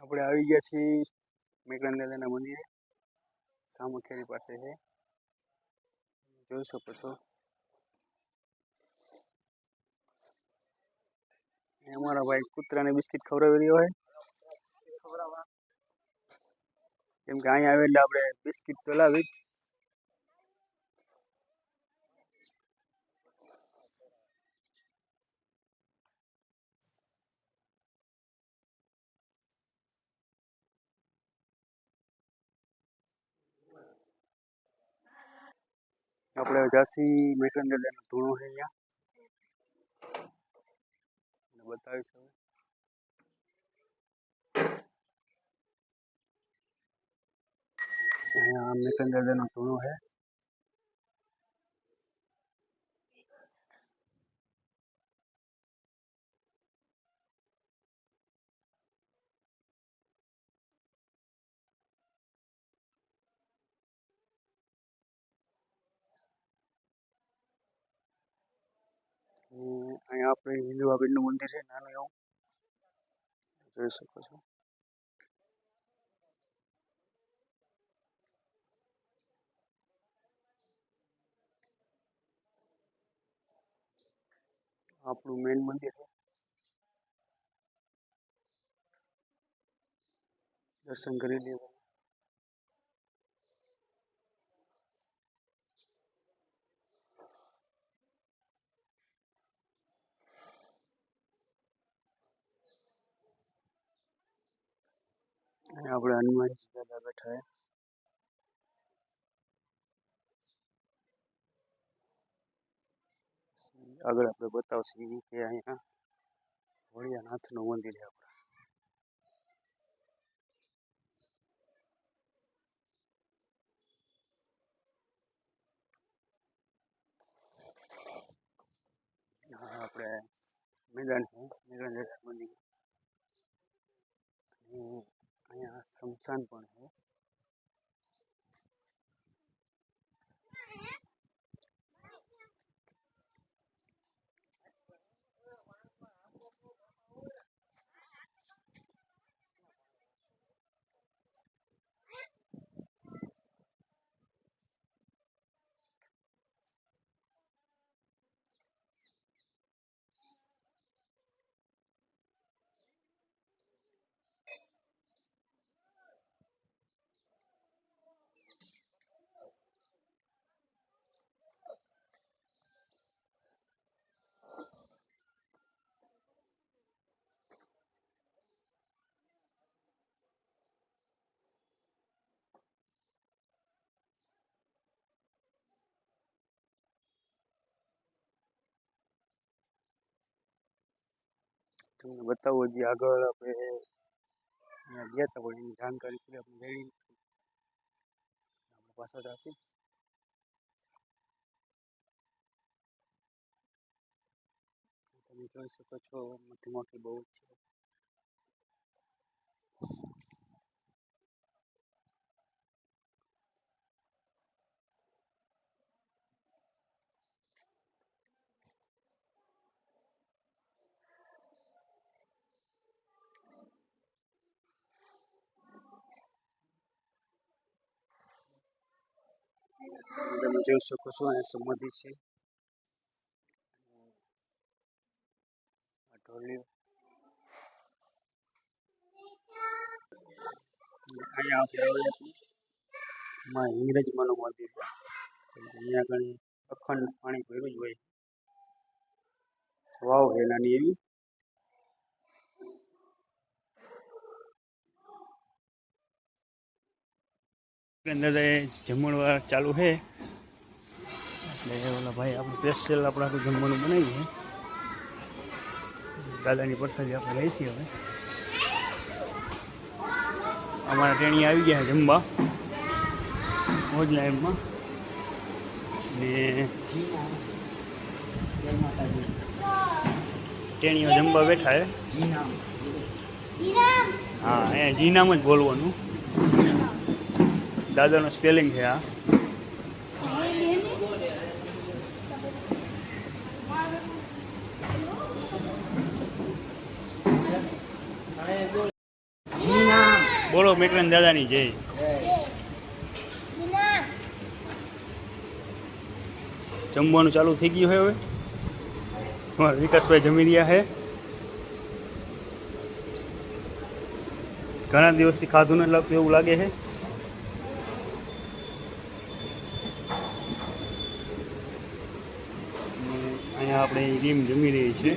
આપણે આવી ગયા છીએ મેઘરાન દાદાના મંદિરે. સામખેરી પાસે છે. જોઈ શકો છો. અમારા ભાઈ કૂતરાને બિસ્કિટ ખવડાવી રહ્યો હોય કેમ કે અહીંયા આવે એટલે આપણે બિસ્કિટ તો લાવી આપણે જાસી મેઘરાન દાદાનો ધૂણો છે અહીંયા અને બતાવીશ હવે અહીંયા મેઘરાન દાદાનો ધૂણો છે અને અહીંયા આપણે હિન્દુ આબીડનું મંદિર છે, નાનું એવું. જોઈ શકો છો. આપણું મેઇન મંદિર દર્શન કરી લેવા આપણે હનુમાનજી દાદા બેઠા છે આગળ આપણે બતાવશું કે અહીંયા વળિયાનાથનું મંદિર છે આપણે આપણે મેદાન છે, મેદાન મંદિર. અહીંયા પણ પણ તમને બતાવો જે આગળ આપણે ગયા હતા એની જાણકારી પૂરી આપણે મેળવી પાછળ જઈશું તમે જોઈ શકો છો મધુમક્ખી બહુ જ છે. તમે જોઈ શકો છો, અહીંયા સમાધિ છે. અહીંયા આપણે માં મંદિર અહીંયા ઘણી અખંડ પાણી ભર્યું જ હોય વાવ હેલાની એવી. દાદાએ જમણવાર ચાલુ છે. એટલે ઓલા ભાઈ આપણે સ્પેશિયલ આપણે જમવાનું બનાવીએ. દાદાની પ્રસાદી આપણે લઈશી હવે. અમારા ટેણી આવી ગયા જમવા. મોજ લાઈવમાં ને ટેણીઓ જમવા બેઠા છે. હા અહીંયા જીનામ જ બોલવાનું. દાદાનું સ્પેલિંગ છે આ. બોલો મેકરન દાદાની જય. જમવાનું ચાલુ થઈ ગયું છે હવે. વિકાસભાઈ જમી રહ્યા છે. ઘણા દિવસથી ખાધું નથી લાગતું એવું લાગે છે. આપણે રીમ જમી રહી છે.